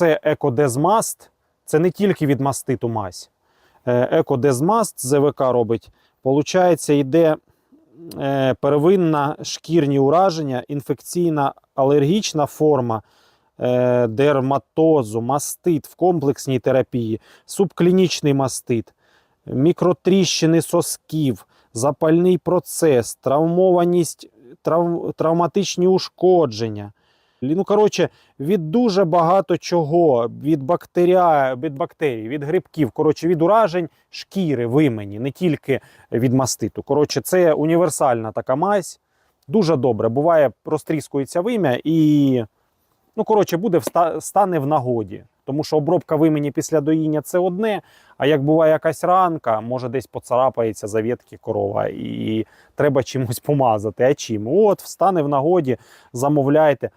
Оце екодезмаст, це не тільки від маститу мазь. Е, Екодезмаст ЗВК робить. Получається, йде е, первинна шкірні ураження, інфекційна алергічна форма е, дерматозу, мастит в комплексній терапії, субклінічний мастит, мікротріщини сосків, запальний процес, травмованість, трав, травматичні ушкодження. Ну, коротше, від дуже багато чого, від, бактерія, від бактерій, від грибків, коротше, від уражень шкіри вимені, не тільки від маститу. Коротше, це універсальна така мазь. Дуже добре. Буває, розтріскується вим'я і, ну, коротше, буде стане в нагоді. Тому що обробка вимені після доїння це одне, а як буває якась ранка, може десь поцарапається зав'ятки корова, і треба чимось помазати. А чим? От, встане в нагоді, замовляйте.